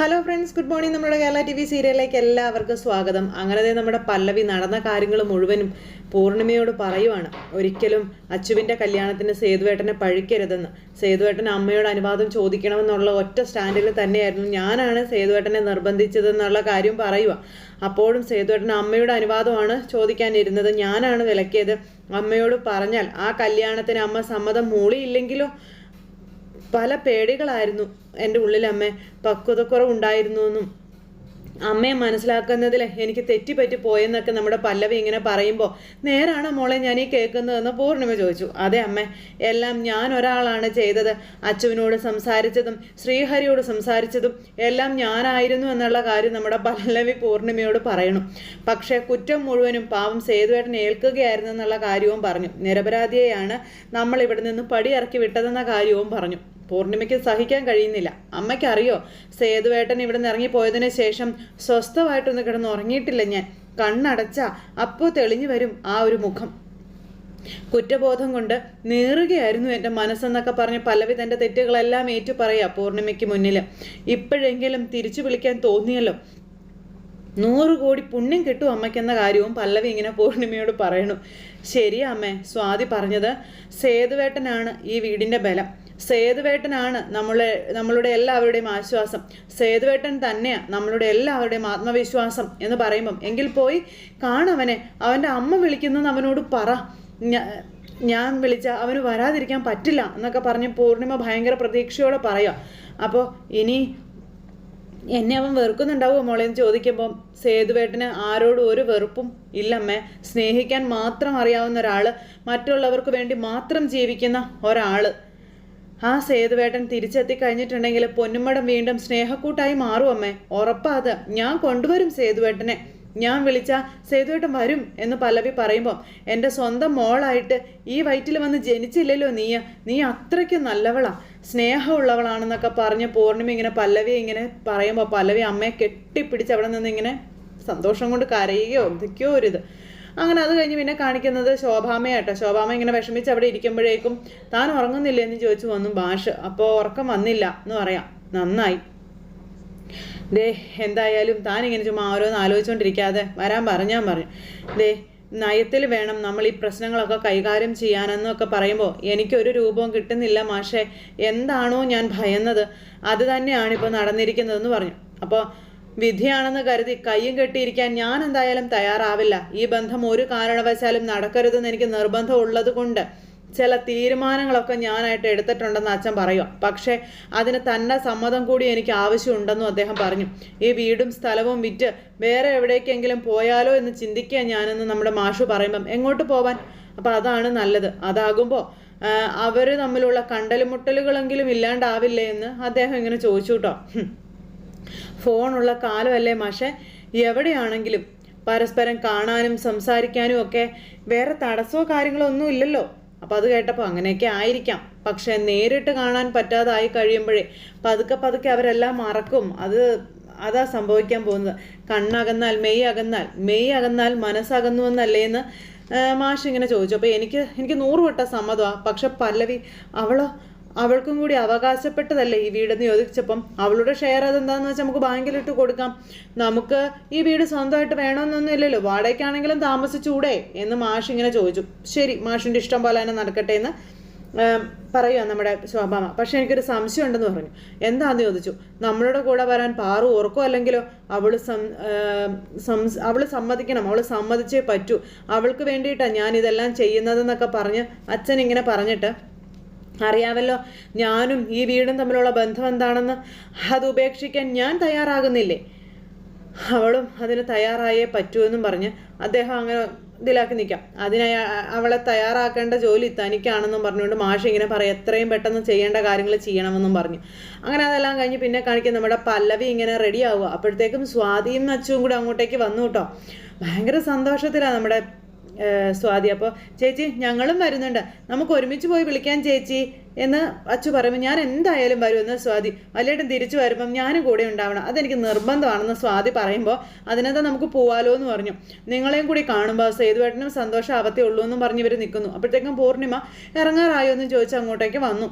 Hello friends good morning നമ്മുടെ Kerala T V സീരിയലിലേക്ക് എല്ലാവർക്കും സ്വാഗതം. അങ്ങനെ നമ്മുടെ പല്ലവി നടന്ന കാര്യങ്ങൾ മുഴുവനും പൂർണിമയോട് പറയുവാണ്. ഒരിക്കലും അച്ചുവിന്റെ കല്യാണത്തിന് സേതുവേട്ടനെ പഴിക്കരുതെന്ന്. സേതുവേട്ടൻ അമ്മയോട് അനുവാദം ചോദിക്കണമെന്നുള്ള ഒറ്റ സ്റ്റാൻഡിൽ തന്നെയായിരുന്നു ഞാനാണ് സേതുവേട്ടനെ നിർബന്ധിച്ചതെന്നുള്ള കാര്യം പറയുക. അപ്പോഴും സേതുവേട്ടൻ അമ്മയുടെ അനുവാദമാണ് ചോദിക്കാനിരുന്നത്. ഞാനാണ് വിലക്കിയത്. അമ്മയോട് പറഞ്ഞാൽ ആ കല്യാണത്തിന് അമ്മ സമ്മതം മൂളിയില്ലെങ്കിലോ? പല പേടികളായിരുന്നു എന്റെ ഉള്ളിൽ അമ്മ പക്വതക്കുറവുണ്ടായിരുന്നു എന്നും അമ്മയെ മനസ്സിലാക്കുന്നതിൽ എനിക്ക് തെറ്റിപ്പറ്റി പോയെന്നൊക്കെ നമ്മുടെ പല്ലവി ഇങ്ങനെ പറയുമ്പോൾ നേരാണോ മോളെ ഞാൻ ഈ കേൾക്കുന്നതെന്ന് പൂർണിമ ചോദിച്ചു. അതെ അമ്മ എല്ലാം ഞാൻ ഒരാളാണ് ചെയ്തത്. അച്ചുവിനോട് സംസാരിച്ചതും ശ്രീഹരിയോട് സംസാരിച്ചതും എല്ലാം ഞാനായിരുന്നു എന്നുള്ള കാര്യം നമ്മുടെ പല്ലവി പൂർണിമയോട് പറയണം. പക്ഷേ കുറ്റം മുഴുവനും പാവം സേതുവേട്ടൻ ഏൽക്കുകയായിരുന്നു എന്നുള്ള കാര്യവും പറഞ്ഞു. നിരപരാധിയെയാണ് നമ്മൾ ഇവിടെ നിന്ന് പടിയിറക്കി വിട്ടതെന്ന കാര്യവും പറഞ്ഞു. പൂർണിമയ്ക്ക് സഹിക്കാൻ കഴിയുന്നില്ല. അമ്മയ്ക്കറിയോ സേതുവേട്ടൻ ഇവിടെ നിന്ന് ഇറങ്ങിപ്പോയതിന് ശേഷം സ്വസ്ഥമായിട്ടൊന്ന് കിടന്ന് ഉറങ്ങിയിട്ടില്ല ഞാൻ? കണ്ണടച്ച അപ്പോൾ തെളിഞ്ഞു വരും ആ ഒരു മുഖം. കുറ്റബോധം കൊണ്ട് നീറുകയായിരുന്നു എന്റെ മനസ്സെന്നൊക്കെ പറഞ്ഞ് പല്ലവി തന്റെ തെറ്റുകളെല്ലാം ഏറ്റു പറയാ പൂർണിമയ്ക്ക് മുന്നിൽ ഇപ്പോഴെങ്കിലും തിരിച്ചു വിളിക്കാൻ തോന്നിയല്ലോ. നൂറ് കോടി പുണ്യം കിട്ടും അമ്മയ്ക്കെന്ന കാര്യവും പല്ലവി ഇങ്ങനെ പൂർണിമയോട് പറയണു. ശരിയാ അമ്മേ സ്വാതി പറഞ്ഞത് സേതുവേട്ടനാണ് ഈ വീടിന്റെ ബലം. സേതുവേട്ടനാണ് നമ്മളെ നമ്മളുടെ എല്ലാവരുടെയും ആശ്വാസം. സേതുവേട്ടൻ തന്നെയാണ് നമ്മളുടെ എല്ലാവരുടെയും ആത്മവിശ്വാസം എന്ന് പറയുമ്പം. എങ്കിൽ പോയി കാണവനെ അവന്റെ അമ്മ വിളിക്കുന്നെന്ന് അവനോട് പറ. ഞാൻ വിളിച്ച അവന് വരാതിരിക്കാൻ പറ്റില്ല എന്നൊക്കെ പറഞ്ഞ് പൂർണിമ ഭയങ്കര പ്രതീക്ഷയോടെ പറയുക അപ്പോൾ ഇനി എന്നെ അവൻ വെറുക്കുന്നുണ്ടാവുമോ മോളെ എന്ന് ചോദിക്കുമ്പം സേതുവേട്ടന് ആരോടും ഒരു വെറുപ്പും ഇല്ലമ്മേ. സ്നേഹിക്കാൻ മാത്രം അറിയാവുന്ന ഒരാൾ മറ്റുള്ളവർക്ക് വേണ്ടി മാത്രം ജീവിക്കുന്ന ഒരാൾ ആ സേതുവേട്ടൻ തിരിച്ചെത്തി കഴിഞ്ഞിട്ടുണ്ടെങ്കിൽ പൊന്നുമടം വീണ്ടും സ്നേഹക്കൂട്ടായി മാറും അമ്മേ. ഉറപ്പാ അത്. ഞാൻ കൊണ്ടുവരും സേതുവേട്ടനെ. ഞാൻ വിളിച്ച സേതുവേട്ടൻ വരും എന്ന് പല്ലവി പറയുമ്പോൾ എന്റെ സ്വന്തം മോളായിട്ട് ഈ വയറ്റിൽ വന്ന് ജനിച്ചില്ലല്ലോ നീ നീ അത്രയ്ക്ക് നല്ലവളാ. സ്നേഹമുള്ളവളാണെന്നൊക്കെ പറഞ്ഞ് പൂർണിമ ഇങ്ങനെ പല്ലവി ഇങ്ങനെ പറയുമ്പോൾ പല്ലവി അമ്മയെ കെട്ടിപ്പിടിച്ച് അവിടെ നിന്ന് ഇങ്ങനെ സന്തോഷം കൊണ്ട് കരയുകയോ എന്തൊക്കെയോ ഒരിത്. അങ്ങനെ അത് കഴിഞ്ഞ് പിന്നെ കാണിക്കുന്നത് ശോഭാമയാട്ടോ ശോഭാമ ഇങ്ങനെ വിഷമിച്ച് അവിടെ ഇരിക്കുമ്പോഴേക്കും താൻ ഉറങ്ങുന്നില്ല? എന്ന് ചോദിച്ചു വന്നു ഭാഷ അപ്പോൾ ഉറക്കം വന്നില്ല എന്ന് പറയാം. നന്നായി. ദേ എന്തായാലും താൻ ഇങ്ങനെ ചുമ്മാ ഓരോന്ന് ആലോചിച്ചുകൊണ്ടിരിക്കാതെ വരാൻ പറഞ്ഞാൽ പറഞ്ഞു. ദേ നയത്തിൽ വേണം നമ്മൾ ഈ പ്രശ്നങ്ങളൊക്കെ കൈകാര്യം ചെയ്യാനെന്നൊക്കെ പറയുമ്പോൾ എനിക്കൊരു രൂപവും കിട്ടുന്നില്ല മാഷെ. എന്താണോ ഞാൻ ഭയന്നത്. അത് തന്നെയാണ് ഇപ്പോൾ നടന്നിരിക്കുന്നതെന്ന് പറഞ്ഞു. അപ്പോൾ വിധിയാണെന്ന് കരുതി കയ്യും കെട്ടിയിരിക്കാൻ ഞാൻ എന്തായാലും തയ്യാറാവില്ല. ഈ ബന്ധം ഒരു കാരണവശാലും നടക്കരുതെന്ന് എനിക്ക് നിർബന്ധം ഉള്ളത് കൊണ്ട് ചില തീരുമാനങ്ങളൊക്കെ ഞാനായിട്ട് എടുത്തിട്ടുണ്ടെന്ന് അച്ഛൻ പറയുക പക്ഷേ അതിന് തന്നെ സമ്മതം കൂടി എനിക്ക് ആവശ്യമുണ്ടെന്നും അദ്ദേഹം പറഞ്ഞു. ഈ വീടും സ്ഥലവും വിറ്റ് വേറെ എവിടേക്കെങ്കിലും പോയാലോ എന്ന് ചിന്തിക്കുക ഞാനെന്ന് നമ്മുടെ മാഷു പറയുമ്പം എങ്ങോട്ട് പോവാൻ? അപ്പം അതാണ് നല്ലത്. അതാകുമ്പോൾ അവർ തമ്മിലുള്ള കണ്ടലുമുട്ടലുകളെങ്കിലും ഇല്ലാണ്ടാവില്ലേ എന്ന് അദ്ദേഹം ഇങ്ങനെ ചോദിച്ചു കേട്ടോ. ഫോണുള്ള കാലമല്ലേ മാഷെ? എവിടെയാണെങ്കിലും പരസ്പരം കാണാനും സംസാരിക്കാനും ഒക്കെ വേറെ തടസ്സമോ കാര്യങ്ങളോ ഒന്നും ഇല്ലല്ലോ. അപ്പം അത് കേട്ടപ്പോൾ അങ്ങനെയൊക്കെ ആയിരിക്കാം. പക്ഷെ നേരിട്ട് കാണാൻ പറ്റാതായി കഴിയുമ്പോഴേ പതുക്കെ പതുക്കെ അവരെല്ലാം മറക്കും. അത് അതാ സംഭവിക്കാൻ പോകുന്നത്. കണ്ണകന്നാൽ മെയ് അകന്നാൽ മെയ് അകന്നാൽ മനസ്സകന്നുവെന്നല്ലേ എന്ന് മാഷ് ഇങ്ങനെ ചോദിച്ചു. അപ്പോൾ എനിക്ക് എനിക്ക് നൂറ് വട്ട സമ്മതമാണ് പക്ഷെ പല്ലവി അവളോ അവൾക്കും കൂടി അവകാശപ്പെട്ടതല്ലേ ഈ വീടെന്ന് ചോദിച്ചപ്പം? അവളുടെ ഷെയർ അതെന്താന്ന് വെച്ചാൽ നമുക്ക് ബാങ്കിലിട്ട് കൊടുക്കാം. നമുക്ക് ഈ വീട് സ്വന്തമായിട്ട് വേണമെന്നൊന്നും ഇല്ലല്ലോ. വാടകയ്ക്കാണെങ്കിലും താമസിച്ചൂടെ എന്ന് മാഷ് ഇങ്ങനെ ചോദിച്ചു. ശരി മാഷിന്റെ ഇഷ്ടം പോലെ തന്നെ നടക്കട്ടെ എന്ന് പറയുക നമ്മുടെ ശോഭാമ പക്ഷെ എനിക്കൊരു സംശയം ഉണ്ടെന്ന് പറഞ്ഞു. എന്താന്ന് ചോദിച്ചു? നമ്മളുടെ കൂടെ വരാൻ പാറു ഓർക്കോ അല്ലെങ്കിലോ? അവൾ സം അവൾ സമ്മതിക്കണം. അവൾ സമ്മതിച്ചേ പറ്റൂ. അവൾക്ക് വേണ്ടിയിട്ടാണ് ഞാൻ ഇതെല്ലാം ചെയ്യുന്നതെന്നൊക്കെ പറഞ്ഞ് അച്ഛൻ ഇങ്ങനെ പറഞ്ഞിട്ട് അറിയാമല്ലോ ഞാനും ഈ വീടും തമ്മിലുള്ള ബന്ധം എന്താണെന്ന് അത് ഉപേക്ഷിക്കാൻ ഞാൻ തയ്യാറാകുന്നില്ലേ? അവളും അതിന് തയ്യാറായേ പറ്റൂ എന്നും പറഞ്ഞ് അദ്ദേഹം അങ്ങനെ ഇതിലാക്കി നിൽക്കാം. അതിനായി അവളെ തയ്യാറാക്കേണ്ട ജോലി തനിക്കാണെന്നും പറഞ്ഞുകൊണ്ട് മാഷ് ഇങ്ങനെ പറയും എത്രയും പെട്ടെന്ന് ചെയ്യേണ്ട കാര്യങ്ങൾ ചെയ്യണമെന്നും പറഞ്ഞു. അങ്ങനെ അതെല്ലാം കഴിഞ്ഞ് പിന്നെ കാണിക്കും നമ്മുടെ പല്ലവി ഇങ്ങനെ റെഡി ആവുക. അപ്പോഴത്തേക്കും സ്വാതിയും അച്ചുവും കൂടെ അങ്ങോട്ടേക്ക് വന്നു കേട്ടോ. ഭയങ്കര സന്തോഷത്തിലാണ് നമ്മുടെ സ്വാതി. അപ്പോൾ ചേച്ചി ഞങ്ങളും വരുന്നുണ്ട്. നമുക്ക് ഒരുമിച്ച് പോയി വിളിക്കാൻ ചേച്ചി എന്ന് അച്ചു പറയുമ്പോൾ ഞാൻ എന്തായാലും വരുമെന്ന് സ്വാതി. വലിയേട്ടൻ തിരിച്ചു വരുമ്പം ഞാനും കൂടെ ഉണ്ടാവണം. അതെനിക്ക് നിർബന്ധമാണെന്ന് സ്വാതി പറയുമ്പോൾ അതിനകത്ത് നമുക്ക് പോവാലോ എന്ന് പറഞ്ഞു. നിങ്ങളെയും കൂടി കാണുമ്പോൾ സേതുവേട്ടനും സന്തോഷം ആവത്തേ ഉള്ളൂ എന്നും പറഞ്ഞ് ഇവർ നിൽക്കുന്നു അപ്പോഴത്തേക്കും പൂർണിമ ഇറങ്ങാറായോ എന്ന് ചോദിച്ച് അങ്ങോട്ടേക്ക് വന്നു.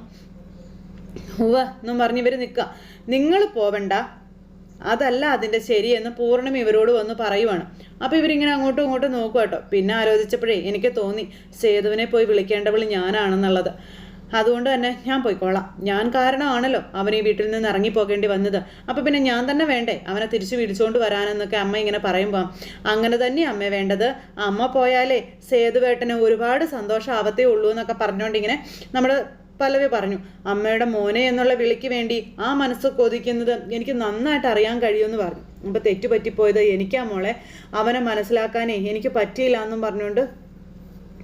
ഉവ എന്നും പറഞ്ഞ് ഇവർ നിൽക്കുക നിങ്ങൾ പോവണ്ട. അതല്ല അതിന്റെ ശരിയെന്ന് പൂർണം ഇവരോട് വന്ന് പറയുവാണ്. അപ്പോൾ ഇവരിങ്ങനെ അങ്ങോട്ടും ഇങ്ങോട്ടും നോക്കുക കേട്ടോ പിന്നെ ആലോചിച്ചപ്പോഴേ എനിക്ക് തോന്നി സേതുവിനെ പോയി വിളിക്കേണ്ടവൾ ഞാനാണെന്നുള്ളത്. അതുകൊണ്ട് തന്നെ ഞാൻ പോയിക്കോളാം. ഞാൻ കാരണമാണല്ലോ അവൻ ഈ വീട്ടിൽ നിന്ന് ഇറങ്ങിപ്പോകേണ്ടി വന്നത്. അപ്പോൾ പിന്നെ ഞാൻ തന്നെ വേണ്ടേ? അവനെ തിരിച്ചു വിളിച്ചുകൊണ്ട് വരാനെന്നൊക്കെ അമ്മ ഇങ്ങനെ പറയുമ്പോൾ അങ്ങനെ തന്നെ അമ്മ വേണ്ടത്. അമ്മ പോയാലേ സേതുവേട്ടന് ഒരുപാട് സന്തോഷം ആവത്തേ ഉള്ളൂ എന്നൊക്കെ പറഞ്ഞുകൊണ്ട് ഇങ്ങനെ നമ്മൾ പല്ലവി പറഞ്ഞു അമ്മയുടെ മോനെ എന്നുള്ള വിളിക്ക് വേണ്ടി ആ മനസ്സ് കൊതിക്കുന്നത് എനിക്ക് നന്നായിട്ട് അറിയാൻ കഴിയുമെന്ന് പറഞ്ഞു. അപ്പോൾ തെറ്റുപറ്റിപ്പോയത് എനിക്കാ മോളെ. അവനെ മനസ്സിലാക്കാനേ എനിക്ക് പറ്റിയില്ല എന്നും പറഞ്ഞുകൊണ്ട്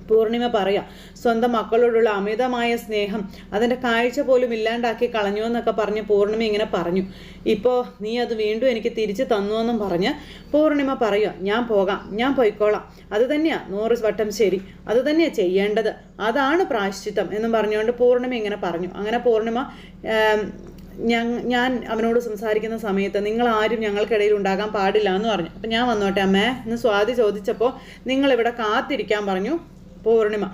പൂർണിമ പറയാം. സ്വന്തം മക്കളോടുള്ള അമിതമായ സ്നേഹം അതിന്റെ കാഴ്ച പോലും ഇല്ലാണ്ടാക്കി കളഞ്ഞു എന്നൊക്കെ പറഞ്ഞ് പൂർണിമ ഇങ്ങനെ പറഞ്ഞു. ഇപ്പോൾ നീ അത് വീണ്ടും എനിക്ക് തിരിച്ചു തന്നുവെന്നും പറഞ്ഞ് പൂർണിമ പറയുക ഞാൻ പോകാം ഞാൻ പോയിക്കോളാം. അത് തന്നെയാണ് നൂറ് വട്ടം ശരി. അത് തന്നെയാണ് ചെയ്യേണ്ടത്. അതാണ് പ്രായശ്ചിത്തം എന്നും പറഞ്ഞുകൊണ്ട് പൂർണിമ ഇങ്ങനെ പറഞ്ഞു. അങ്ങനെ പൂർണിമ ഞാൻ അവനോട് സംസാരിക്കുന്ന സമയത്ത് നിങ്ങൾ ആരും ഞങ്ങൾക്കിടയിൽ ഉണ്ടാകാൻ പാടില്ല എന്ന് പറഞ്ഞു. അപ്പം ഞാൻ വന്നോട്ടെ അമ്മേ എന്ന് സ്വാതി ചോദിച്ചപ്പോൾ നിങ്ങളിവിടെ കാത്തിരിക്കാൻ പറഞ്ഞു. പൂർണിമ.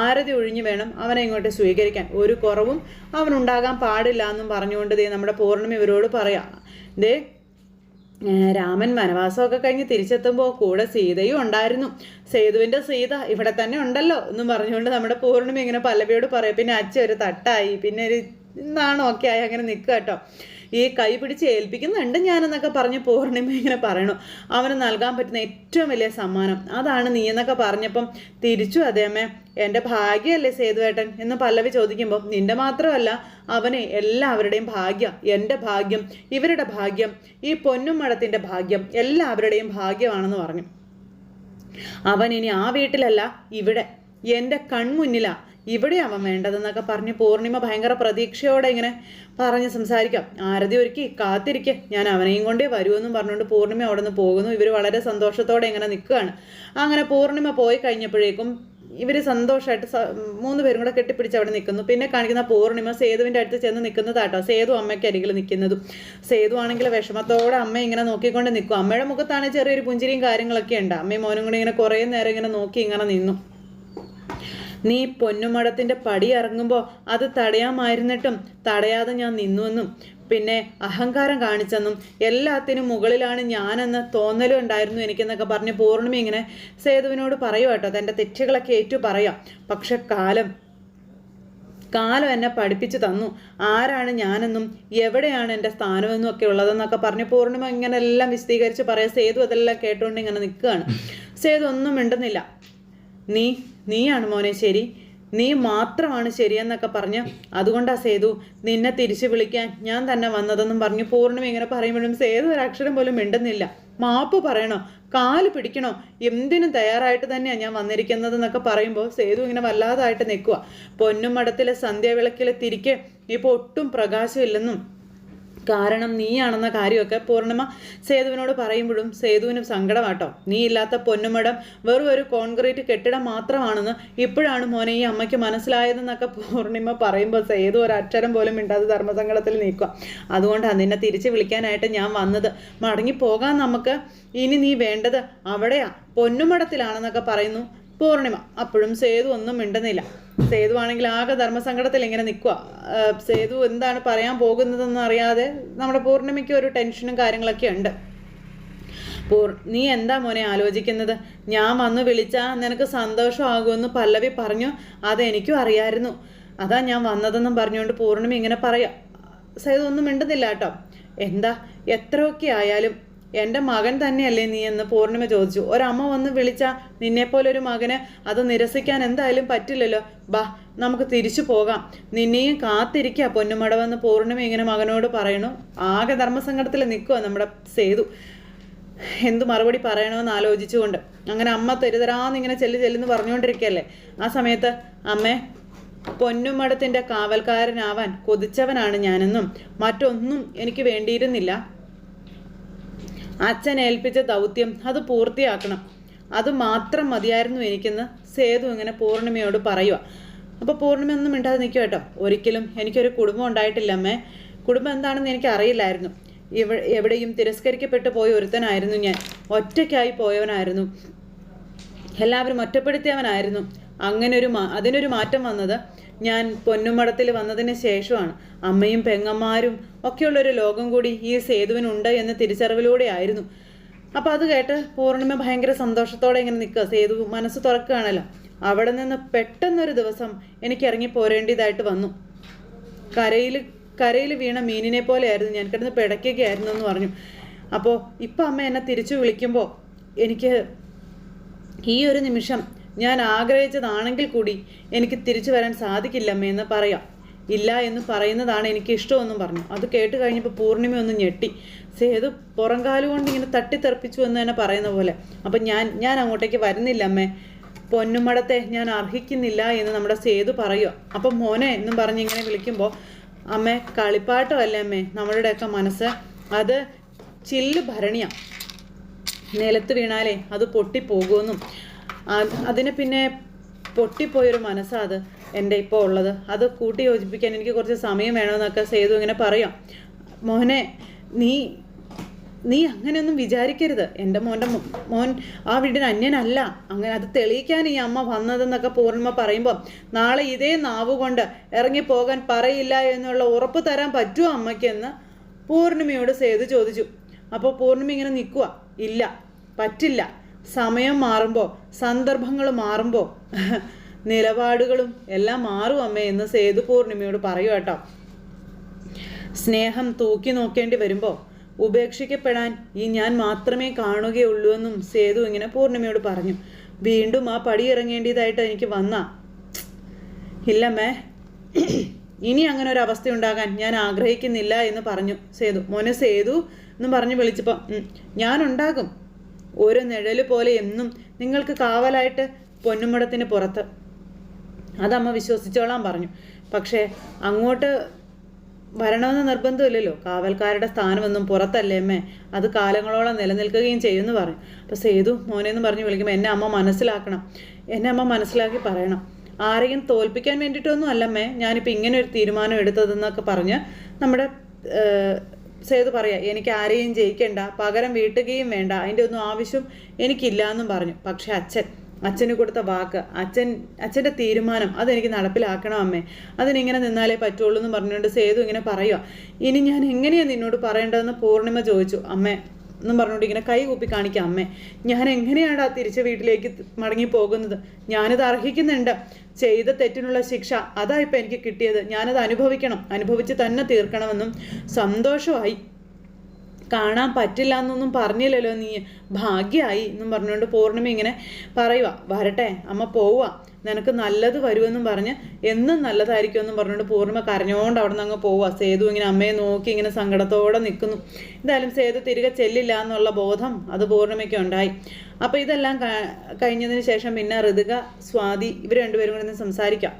ആരതി ഒഴിഞ്ഞു വേണം അവനെ ഇങ്ങോട്ട് സ്വീകരിക്കാൻ. ഒരു കുറവും അവനുണ്ടാകാൻ പാടില്ല എന്നും പറഞ്ഞുകൊണ്ട് ദേ നമ്മുടെ പൂർണിമ ഇവരോട് പറയാം. ദേ രാമൻ വനവാസമൊക്കെ കഴിഞ്ഞ് തിരിച്ചെത്തുമ്പോൾ കൂടെ സീതയും ഉണ്ടായിരുന്നു. സേതുവിന്റെ സീത ഇവിടെ തന്നെ ഉണ്ടല്ലോ എന്നും പറഞ്ഞുകൊണ്ട് നമ്മുടെ പൂർണിമ ഇങ്ങനെ പല്ലവിയോട് പറയും. പിന്നെ അച്ഛ ഒരു തട്ടായി പിന്നെ ഒരു നാണമൊക്കെ ആയി അങ്ങനെ നിൽക്കുക കേട്ടോ. ഈ കൈ പിടിച്ച് ഏൽപ്പിക്കുന്നുണ്ട് ഞാനെന്നൊക്കെ പറഞ്ഞ് പൂർണിമ ഇങ്ങനെ പറയണു. അവന് നൽകാൻ പറ്റുന്ന ഏറ്റവും വലിയ സമ്മാനം. അതാണ് നീ എന്നൊക്കെ പറഞ്ഞപ്പം തിരിച്ചു അതേമേ എന്റെ ഭാഗ്യമല്ലേ സേതുവേട്ടൻ എന്ന് പല്ലവി ചോദിക്കുമ്പോൾ നിന്റെ മാത്രമല്ല അവനെ എല്ലാവരുടെയും ഭാഗ്യം എന്റെ ഭാഗ്യം ഇവരുടെ ഭാഗ്യം ഈ പൊന്നും മഠത്തിന്റെ ഭാഗ്യം എല്ലാവരുടെയും ഭാഗ്യമാണെന്ന് പറഞ്ഞു. അവൻ ഇനി ആ വീട്ടിലല്ല ഇവിടെ എന്റെ കൺമുന്നിലാണ് ഇവിടെ വേണ്ടതെന്നൊക്കെ പറഞ്ഞ് പൂർണിമ ഭയങ്കര പ്രതീക്ഷയോടെ ഇങ്ങനെ പറഞ്ഞ് സംസാരിക്കാം. ആരതി ഒരുക്കി കാത്തിരിക്കെ. ഞാൻ അവനെയും കൊണ്ടേ വരുമെന്നും പറഞ്ഞുകൊണ്ട് പൂർണിമ അവിടെ നിന്ന് പോകുന്നു. ഇവർ വളരെ സന്തോഷത്തോടെ ഇങ്ങനെ നിൽക്കുകയാണ്. അങ്ങനെ പൂർണിമ പോയി കഴിഞ്ഞപ്പോഴേക്കും ഇവർ സന്തോഷമായിട്ട് മൂന്ന് പേരും കൂടെ കെട്ടിപ്പിടിച്ച് അവിടെ നിൽക്കുന്നു. പിന്നെ കാണിക്കുന്ന പൂർണിമ സേതുവിന്റെ അടുത്ത് ചെന്ന് നിൽക്കുന്നതാട്ടോ സേതു അമ്മയ്ക്ക് അരികിൽ നിൽക്കുന്നതും. സേതു ആണെങ്കിൽ വിഷമത്തോടെ അമ്മ ഇങ്ങനെ നോക്കിക്കൊണ്ട് നിൽക്കും. അമ്മയുടെ മുഖത്താണ് ചെറിയൊരു പുഞ്ചിരിയും കാര്യങ്ങളൊക്കെ ഉണ്ട്. അമ്മയും മോനും കൂടി ഇങ്ങനെ കുറേ നേരം ഇങ്ങനെ നോക്കി ഇങ്ങനെ നിന്നു. നീ പൊന്നുമടത്തിന്റെ പടി ഇറങ്ങുമ്പോൾ അത് തടയാമായിരുന്നിട്ടും തടയാതെ ഞാൻ നിന്നുവെന്നും പിന്നെ അഹങ്കാരം കാണിച്ചെന്നും എല്ലാത്തിനും മുകളിലാണ് ഞാനെന്ന് തോന്നലും ഉണ്ടായിരുന്നു എനിക്കെന്നൊക്കെ പറഞ്ഞ് പൂർണിമ ഇങ്ങനെ സേതുവിനോട് പറയുക കേട്ടോ തന്റെ തെറ്റുകളൊക്കെ ഏറ്റു പറയാം. പക്ഷെ കാലം കാലം എന്നെ പഠിപ്പിച്ചു തന്നു. ആരാണ് ഞാനെന്നും എവിടെയാണ് എന്റെ സ്ഥാനമെന്നും ഒക്കെ ഉള്ളതെന്നൊക്കെ പറഞ്ഞ് പൂർണിമ ഇങ്ങനെ എല്ലാം വിശദീകരിച്ച് പറയാം. സേതു അതെല്ലാം കേട്ടുകൊണ്ട് ഇങ്ങനെ നിൽക്കുകയാണ്. സേതു ഒന്നും മിണ്ടുന്നില്ല. നീ നീയാണ് മോനെ ശരി. നീ മാത്രമാണ് ശരിയെന്നൊക്കെ പറഞ്ഞ് അതുകൊണ്ടാ സേതു നിന്നെ തിരിച്ചു വിളിക്കാൻ ഞാൻ തന്നെ വന്നതെന്നും പറഞ്ഞു പൂർണം ഇങ്ങനെ പറയുമ്പോഴും സേതു ഒരു അക്ഷരം പോലും മിണ്ടുന്നില്ല. മാപ്പ് പറയണോ? കാൽ പിടിക്കണോ? എന്തിനും തയ്യാറായിട്ട് തന്നെയാണ് ഞാൻ വന്നിരിക്കുന്നത് എന്നൊക്കെ പറയുമ്പോൾ സേതു ഇങ്ങനെ വല്ലാതായിട്ട് നിൽക്കുക പൊന്നും മടത്തിലെ സന്ധ്യാവിളക്കിലെ തിരികെ ഇപ്പോൾ ഒട്ടും പ്രകാശമില്ലെന്നും കാരണം നീയാണെന്ന കാര്യമൊക്കെ പൂർണിമ സേതുവിനോട് പറയുമ്പോഴും സേതുവിന് സങ്കടമാട്ടോ. നീ ഇല്ലാത്ത പൊന്നുമടം വെറും ഒരു കോൺക്രീറ്റ് കെട്ടിടം മാത്രമാണെന്ന് ഇപ്പോഴാണ് മോനെ ഈ അമ്മയ്ക്ക് മനസ്സിലായതെന്നൊക്കെ പൂർണിമ പറയുമ്പോൾ സേതു ഒരു അക്ഷരം പോലും മിണ്ടാതെ ധർമ്മസങ്കടത്തിൽ നിൽക്കുക. അതുകൊണ്ടാണ് നിന്നെ തിരിച്ച് വിളിക്കാനായിട്ട് ഞാൻ വന്നത്. മടങ്ങി പോകാൻ നമുക്ക് ഇനി നീ വേണ്ടത് അവിടെയാ. പൊന്നുമടത്തിലാണെന്നൊക്കെ പറയുന്നു. പൂർണിമ. അപ്പോഴും സേതു ഒന്നും മിണ്ടുന്നില്ല. സേതു ആണെങ്കിൽ ആകെ ധർമ്മസങ്കടത്തിൽ ഇങ്ങനെ നിൽക്കുക സേതു എന്താണ് പറയാൻ പോകുന്നതെന്ന് അറിയാതെ നമ്മുടെ പൂർണിമയ്ക്ക് ഒരു ടെൻഷനും കാര്യങ്ങളൊക്കെ ഉണ്ട്. പൂർ നീ എന്താ മോനെ ആലോചിക്കുന്നത്? ഞാൻ വന്ന് വിളിച്ചാൽ നിനക്ക് സന്തോഷമാകുമെന്ന് പല്ലവി പറഞ്ഞു. അതെനിക്കും അറിയായിരുന്നു. അതാ ഞാൻ വന്നതെന്നും പറഞ്ഞുകൊണ്ട് പൂർണിമ ഇങ്ങനെ പറയാം. സേതു ഒന്നും മിണ്ടുന്നില്ല കേട്ടോ. എന്താ? എത്രയൊക്കെ ആയാലും എന്റെ മകൻ തന്നെയല്ലേ നീ എന്ന് പൂർണിമ ചോദിച്ചു. ഒരമ്മ വന്ന് വിളിച്ച നിന്നെപ്പോലെ ഒരു മകന് അത് നിരസിക്കാൻ എന്തായാലും പറ്റില്ലല്ലോ. ബാ നമുക്ക് തിരിച്ചു പോകാം. നിന്നെയും കാത്തിരിക്കുക പൊന്നുമടവെന്ന് പൂർണിമ ഇങ്ങനെ മകനോട് പറയണു ആകെ ധർമ്മസങ്കടത്തിൽ നിൽക്കുക നമ്മുടെ സേതു. എന്തു മറുപടി പറയണമെന്ന് ആലോചിച്ചുകൊണ്ട്. അങ്ങനെ അമ്മ തെരുതരാന്നിങ്ങനെ ചെല്ലു ചെല്ലുന്ന് പറഞ്ഞുകൊണ്ടിരിക്കുകയല്ലേ ആ സമയത്ത് അമ്മേ പൊന്നുമടത്തിന്റെ കാവൽക്കാരനാവാൻ കൊതിച്ചവനാണ് ഞാനെന്നും മറ്റൊന്നും എനിക്ക് വേണ്ടിയിരുന്നില്ല. അച്ഛൻ ഏൽപ്പിച്ച ദൗത്യം അത് പൂർത്തിയാക്കണം. അത് മാത്രം മതിയായിരുന്നു എനിക്കെന്ന് സേതു ഇങ്ങനെ പൂർണിമയോട് പറയുക അപ്പോൾ പൂർണിമ ഒന്നും മിണ്ടാതെ നിൽക്കുക കേട്ടോ. ഒരിക്കലും എനിക്കൊരു കുടുംബം ഉണ്ടായിട്ടില്ല അമ്മേ. കുടുംബം എന്താണെന്ന് എനിക്ക് അറിയില്ലായിരുന്നു. ഇവ എവിടെയും തിരസ്കരിക്കപ്പെട്ടു പോയ ഒരുത്തനായിരുന്നു ഞാൻ. ഒറ്റയ്ക്കായി പോയവനായിരുന്നു. എല്ലാവരും ഒറ്റപ്പെടുത്തിയവനായിരുന്നു. അങ്ങനെ ഒരു അതിനൊരു മാറ്റം വന്നത് ഞാൻ പൊന്നുമടത്തിൽ വന്നതിന് ശേഷമാണ് അമ്മയും പെങ്ങന്മാരും ഒക്കെയുള്ളൊരു ലോകം കൂടി ഈ സേതുവിനുണ്ട് എന്ന തിരിച്ചറിവിലൂടെ ആയിരുന്നു. അപ്പോൾ അത് കേട്ട് പൂർണിമ ഭയങ്കര സന്തോഷത്തോടെ ഇങ്ങനെ നിൽക്കുക. സേതു മനസ്സ് തുറക്കുകയാണല്ലോ. അവിടെ നിന്ന് പെട്ടെന്നൊരു ദിവസം എനിക്ക് ഇറങ്ങി പോരേണ്ടതായിട്ട് വന്നു. കരയിൽ കരയിൽ വീണ മീനിനെ പോലെയായിരുന്നു ഞാൻ. കിടന്ന് പിടയ്ക്കുകയായിരുന്നു എന്ന് പറഞ്ഞു. അപ്പോൾ ഇപ്പം അമ്മ എന്നെ തിരിച്ചു വിളിക്കുമ്പോൾ എനിക്ക് ഈ ഒരു നിമിഷം ഞാൻ ആഗ്രഹിച്ചതാണെങ്കിൽ കൂടി എനിക്ക് തിരിച്ചു വരാൻ സാധിക്കില്ലമ്മേ എന്ന് പറയാം. ഇല്ല എന്ന് പറയുന്നതാണ് എനിക്ക് ഇഷ്ടമെന്നും പറഞ്ഞു. അത് കേട്ട് കഴിഞ്ഞപ്പോൾ പൂർണിമ ഒന്ന് ഞെട്ടി. സേതു പുറംകാലുകൊണ്ട് ഇങ്ങനെ തട്ടിത്തെറിപ്പിച്ചു എന്ന് തന്നെ പറയുന്ന പോലെ. അപ്പം ഞാൻ ഞാൻ അങ്ങോട്ടേക്ക് വരുന്നില്ല അമ്മേ. പൊന്നുമടത്തെ ഞാൻ അർഹിക്കുന്നില്ല എന്ന് നമ്മുടെ സേതു പറയുക അപ്പം മോനെ എന്നും പറഞ്ഞ് ഇങ്ങനെ വിളിക്കുമ്പോൾ അമ്മേ കളിപ്പാട്ടമല്ലേ അമ്മേ? നമ്മളുടെയൊക്കെ മനസ്സ് അത് ചില്ല് ഭരണിയാണ് നിലത്ത് വീണാലേ അത് പൊട്ടിപ്പോകുമെന്നും. അതിന് പിന്നെ പൊട്ടിപ്പോയൊരു മനസ്സാണ് അത് എന്റെ ഇപ്പോൾ ഉള്ളത്. അത് കൂട്ടി യോജിപ്പിക്കാൻ എനിക്ക് കുറച്ച് സമയം വേണമെന്നൊക്കെ സേതു ഇങ്ങനെ പറയാം. മോനെ നീ നീ അങ്ങനെയൊന്നും വിചാരിക്കരുത്. എന്റെ മോന്റെ മോൻ ആ വീടിന് അന്യനല്ല. അങ്ങനെ അത് തെളിയിക്കാൻ ഈ അമ്മ വന്നതെന്നൊക്കെ പൂർണിമ പറയുമ്പോൾ നാളെ ഇതേ നാവ് കൊണ്ട് ഇറങ്ങിപ്പോകാൻ പറയില്ല എന്നുള്ള ഉറപ്പ് തരാൻ പറ്റുമോ അമ്മയ്ക്കെന്ന് പൂർണിമയോട് സേതു ചോദിച്ചു. അപ്പോൾ പൂർണിമ ഇങ്ങനെ നിൽക്കുക ഇല്ല പറ്റില്ല. സമയം മാറുമ്പോൾ സന്ദർഭങ്ങൾ മാറുമ്പോൾ നിലപാടുകളും എല്ലാം മാറും അമ്മേ എന്ന് സേതു പൂർണിമയോട് പറയൂ കേട്ടോ. സ്നേഹം തൂക്കി നോക്കേണ്ടി വരുമ്പോൾ ഉപേക്ഷിക്കപ്പെടാൻ ഈ ഞാൻ മാത്രമേ കാണുകയുള്ളൂ എന്നും സേതു ഇങ്ങനെ പൂർണിമയോട് പറഞ്ഞു. വീണ്ടും ആ പടി ഇറങ്ങേണ്ടതായിട്ട് എനിക്ക് വന്ന ഇല്ലമ്മേ ഇനി അങ്ങനെ ഒരു അവസ്ഥ ഉണ്ടാകാൻ ഞാൻ ആഗ്രഹിക്കുന്നില്ല എന്ന് പറഞ്ഞു സേതു. മോനെ സേതു എന്ന് പറഞ്ഞു വിളിച്ചപ്പോൾ "ഉം, ഞാൻ ഉണ്ടാകും. ഒരു നിഴൽ പോലെ എന്നും നിങ്ങൾക്ക് കാവലായിട്ട് പൊന്നുമടത്തിന് പുറത്ത്. അതമ്മ വിശ്വസിച്ചോളാൻ പറഞ്ഞു. പക്ഷേ അങ്ങോട്ട് വരണമെന്ന് നിർബന്ധമില്ലല്ലോ. കാവൽക്കാരുടെ സ്ഥാനമൊന്നും പുറത്തല്ലേ അമ്മേ? അത് കാലങ്ങളോളം നിലനിൽക്കുകയും ചെയ്യുമെന്ന് പറഞ്ഞു. അപ്പോൾ സേതു മോനെന്ന് പറഞ്ഞു വിളിക്കുമ്പോൾ എന്നെ അമ്മ മനസ്സിലാക്കണം. എന്നെ അമ്മ മനസ്സിലാക്കി പറയണം. ആരെയും തോൽപ്പിക്കാൻ വേണ്ടിയിട്ടൊന്നും അല്ലമ്മേ ഞാനിപ്പോൾ ഇങ്ങനെ ഒരു തീരുമാനം എടുത്തതെന്നൊക്കെ പറഞ്ഞ് നമ്മുടെ സേതു പറയാം എനിക്ക് ആരെയും ജയിക്കണ്ട പകരം വീട്ടുകയും വേണ്ട അതിന്റെ ഒന്നും ആവശ്യം എനിക്കില്ല എന്നും പറഞ്ഞു. പക്ഷെ അച്ഛൻ അച്ഛന് കൊടുത്ത വാക്ക് അച്ഛൻ അച്ഛന്റെ തീരുമാനം അതെനിക്ക് നടപ്പിലാക്കണം അമ്മേ. അതിനിങ്ങനെ നിന്നാലേ പറ്റുള്ളൂ എന്ന് പറഞ്ഞുകൊണ്ട് സേതു ഇങ്ങനെ പറയുക ഇനി ഞാൻ എങ്ങനെയാണ് നിന്നോട് പറയേണ്ടതെന്ന് പൂർണിമ ചോദിച്ചു. അമ്മേ എന്നും പറഞ്ഞുകൊണ്ട് ഇങ്ങനെ കൈ കൂപ്പി കാണിക്കാം അമ്മേ. ഞാൻ എങ്ങനെയാണ് ആ തിരിച്ച് വീട്ടിലേക്ക് മടങ്ങി പോകുന്നത് ഞാനത് അർഹിക്കുന്നുണ്ട്. ചെയ്ത തെറ്റിനുള്ള ശിക്ഷ അതാ ഇപ്പം എനിക്ക് കിട്ടിയത്. ഞാനത് അനുഭവിക്കണം. അനുഭവിച്ച് തന്നെ തീർക്കണമെന്നും സന്തോഷമായി. കാണാൻ പറ്റില്ല എന്നൊന്നും പറഞ്ഞില്ലല്ലോ നീ. ഭാഗ്യമായി എന്നും പറഞ്ഞുകൊണ്ട് പൂർണിമ ഇങ്ങനെ പറയുക വരട്ടെ അമ്മ പോവുക നിനക്ക് നല്ലത് വരുമെന്നും പറഞ്ഞ് എന്നും നല്ലതായിരിക്കും എന്നും പറഞ്ഞുകൊണ്ട് പൂർണിമ കരഞ്ഞോണ്ട് അവിടെ നിന്ന് അങ്ങ് പോവുക സേതു ഇങ്ങനെ അമ്മയെ നോക്കി ഇങ്ങനെ സങ്കടത്തോടെ നിൽക്കുന്നു എന്തായാലും സേതു തിരികെ ചെല്ലില്ല എന്നുള്ള ബോധം അത് പൂർണിമയ്ക്ക് ഉണ്ടായി. അപ്പോൾ ഇതെല്ലാം കഴിഞ്ഞതിന് ശേഷം പിന്നെ ഋതുക സ്വാതി ഇവർ രണ്ടുപേരും കൂടി നിന്ന് സംസാരിക്കാം.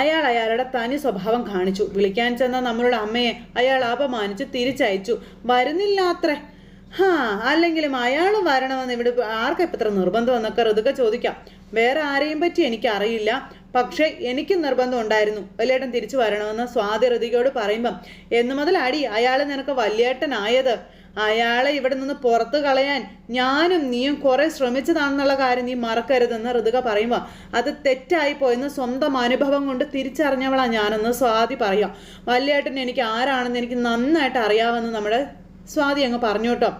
അയാൾ അയാളുടെ തനി സ്വഭാവം കാണിച്ചു. വിളിക്കാൻ ചെന്ന നമ്മളുടെ അമ്മയെ അയാൾ അപമാനിച്ച് തിരിച്ചയച്ചു. വരുന്നില്ലാത്രേ. ഹാ അല്ലെങ്കിലും അയാൾ വരണമെന്ന് ഇവിടെ ആർക്കും ഇപ്പം നിർബന്ധം എന്നൊക്കെ ഋതുക ചോദിക്കാം. വേറെ ആരെയും പറ്റി എനിക്ക് അറിയില്ല പക്ഷേ എനിക്ക് നിർബന്ധം ഉണ്ടായിരുന്നു. വലിയേട്ടൻ തിരിച്ചു വരണമെന്ന് സ്വാതി ഋതികയോട് പറയുമ്പം എന്നു മുതൽ അടി അയാൾ നിനക്ക് വലിയേട്ടനായത്. അയാളെ ഇവിടെ നിന്ന് പുറത്തു കളയാൻ ഞാനും നീയും കുറെ ശ്രമിച്ചതാണെന്നുള്ള കാര്യം നീ മറക്കരുതെന്ന് ഋതുക പറയുമ്പോൾ അത് തെറ്റായി പോയെന്ന് സ്വന്തം അനുഭവം കൊണ്ട് തിരിച്ചറിഞ്ഞവളാ ഞാനെന്ന് സ്വാതി പറയാം. വലിയേട്ടൻ എനിക്ക് ആരാണെന്ന് എനിക്ക് നന്നായിട്ട് അറിയാമെന്ന് നമ്മുടെ സ്വാതി അങ്ങ് പറഞ്ഞു കേട്ടോ.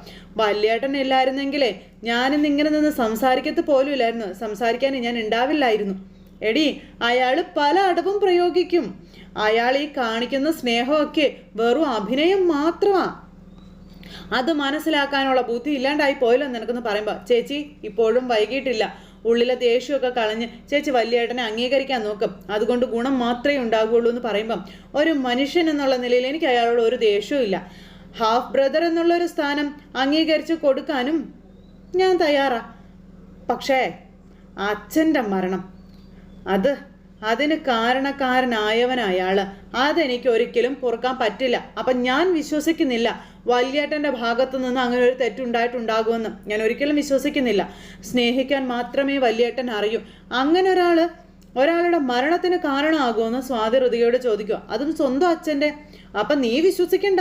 വല്യേട്ടൻ ഇല്ലായിരുന്നെങ്കിലേ ഞാനിന്ന് ഇങ്ങനെ നിന്ന് സംസാരിക്കത്ത് പോലും ഇല്ലായിരുന്നു സംസാരിക്കാൻ ഞാൻ ഉണ്ടാവില്ലായിരുന്നു എടി അയാൾ പല അടവും പ്രയോഗിക്കും. അയാൾ ഈ കാണിക്കുന്ന സ്നേഹമൊക്കെ വെറും അഭിനയം മാത്രമാ. അത് മനസ്സിലാക്കാനുള്ള ബുദ്ധി ഇല്ലാണ്ടായി പോയല്ലോ നിനക്കൊന്ന് പറയുമ്പോൾ ചേച്ചി ഇപ്പോഴും വൈകിട്ടില്ല. ഉള്ളിലെ ദേഷ്യമൊക്കെ കളഞ്ഞ് ചേച്ചി വലിയേട്ടനെ അംഗീകരിക്കാൻ നോക്കും. അതുകൊണ്ട് ഗുണം മാത്രമേ ഉണ്ടാകുള്ളൂ എന്ന് പറയുമ്പം ഒരു മനുഷ്യൻ എന്നുള്ള നിലയിൽ എനിക്ക് അയാളോട് ഒരു ദേഷ്യവും ഇല്ല ഹാഫ് ബ്രദർ എന്നുള്ളൊരു സ്ഥാനം അംഗീകരിച്ച് കൊടുക്കാനും ഞാൻ തയ്യാറാ. പക്ഷേ അച്ഛന്റെ മരണം അത് അതിന് കാരണക്കാരനായവൻ അതെനിക്ക് ഒരിക്കലും പൊറുക്കാൻ പറ്റില്ല. അപ്പം ഞാൻ വിശ്വസിക്കുന്നില്ല വല്യേട്ടന്റെ ഭാഗത്തു നിന്ന് അങ്ങനെ ഒരു തെറ്റുണ്ടായിട്ടുണ്ടാകുമെന്ന്. ഞാൻ ഒരിക്കലും വിശ്വസിക്കുന്നില്ല. സ്നേഹിക്കാൻ മാത്രമേ വല്യേട്ടൻ അറിയൂ. അങ്ങനെ ഒരാൾ ഒരാളുടെ മരണത്തിന് കാരണമാകുമെന്ന് സ്വാതി ഋതിയോട് ചോദിക്കുക അതും സ്വന്തം അച്ഛന്റെ. അപ്പം നീ വിശ്വസിക്കണ്ട.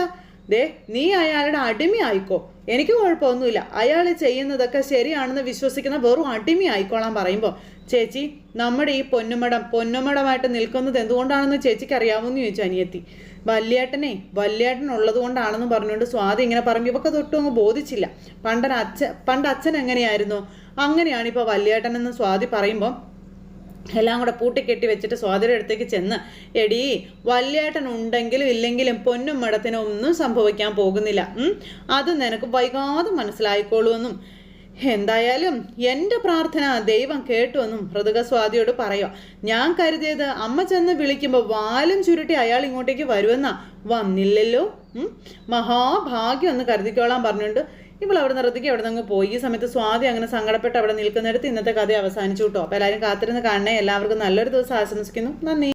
ദേ നീ അയാളുടെ അടിമയായിക്കോ. എനിക്ക് കുഴപ്പമൊന്നുമില്ല. അയാൾ ചെയ്യുന്നതൊക്കെ ശരിയാണെന്ന് വിശ്വസിക്കുന്ന വെറും അടിമയായിക്കോളാൻ പറയുമ്പോൾ ചേച്ചി നമ്മുടെ ഈ പൊന്നുമടം പൊന്നുമടമായിട്ട് നിൽക്കുന്നത് എന്തുകൊണ്ടാണെന്ന് ചേച്ചിക്ക് അറിയാമെന്ന് ചോദിച്ചു അനിയത്തി. വല്യേട്ടനെ വല്യേട്ടൻ ഉള്ളത് കൊണ്ടാണെന്ന് പറഞ്ഞുകൊണ്ട് സ്വാതി ഇങ്ങനെ പറഞ്ഞു. ഇവക്ക് തൊട്ടും അങ്ങ് ബോധിച്ചില്ല. പണ്ടൻ അച്ഛൻ പണ്ട് അച്ഛൻ എങ്ങനെയായിരുന്നു? അങ്ങനെയാണ് ഇപ്പോൾ വല്യേട്ടൻ എന്ന് സ്വാതി പറയുമ്പോൾ എല്ലാം കൂടെ പൂട്ടിക്കെട്ടി വെച്ചിട്ട് സ്വാതിയുടെ അടുത്തേക്ക് ചെന്ന് എടി വല്യേട്ടൻ ഉണ്ടെങ്കിലും ഇല്ലെങ്കിലും പൊന്നും മടത്തിനും ഒന്നും സംഭവിക്കാൻ പോകുന്നില്ല. അത് നിനക്ക് വൈകാതെ മനസ്സിലായിക്കോളൂവെന്നും. എന്തായാലും എന്റെ പ്രാർത്ഥന ദൈവം കേട്ടുവെന്നും ഹൃദക സ്വാതിയോട് പറയുക ഞാൻ കരുതിയത് അമ്മ ചെന്ന് വിളിക്കുമ്പോൾ വാലും ചുരുട്ടി അയാൾ ഇങ്ങോട്ടേക്ക് വരുമെന്നാ വന്നില്ലല്ലോ. മഹാഭാഗ്യം എന്ന് കരുതിക്കോളാൻ പറഞ്ഞുകൊണ്ട് ഇവൾ അവിടെ നിർത്തിക്ക് അവിടെ നിന്ന് പോയി. ഈ സമയത്ത് സ്വാതി അങ്ങനെ സങ്കടപ്പെട്ട് അവിടെ നിൽക്കുന്നിടത്ത് ഇന്നത്തെ കഥ അവസാനിച്ചു കേട്ടോ. അപ്പോൾ എല്ലാവരും കാത്തിരുന്ന് കാണണേ. എല്ലാവർക്കും നല്ലൊരു ദിവസം ആശംസിക്കുന്നു. നന്ദി.